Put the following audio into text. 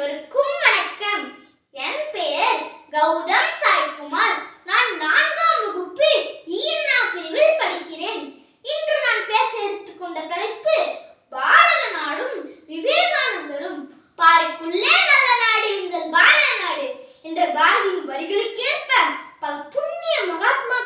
அனைவருக்கும் வணக்கம். என் பெயர் கௌதம் சாய்குமார். நான் நான்காம் வகுப்பு இஎன்ஆ பிரிவில் படிக்கிறேன். இன்று நான் பேச எடுத்துக்கொண்ட தலைப்பு பாரத நாடும் விவேகானந்தரும் பாருக்குள்ளே நல்ல நாடு எங்கள் பாரத நாடு என்ற பாரதியின் வரிகளுக்கு ஏற்ப பல புண்ணிய மகாத்மா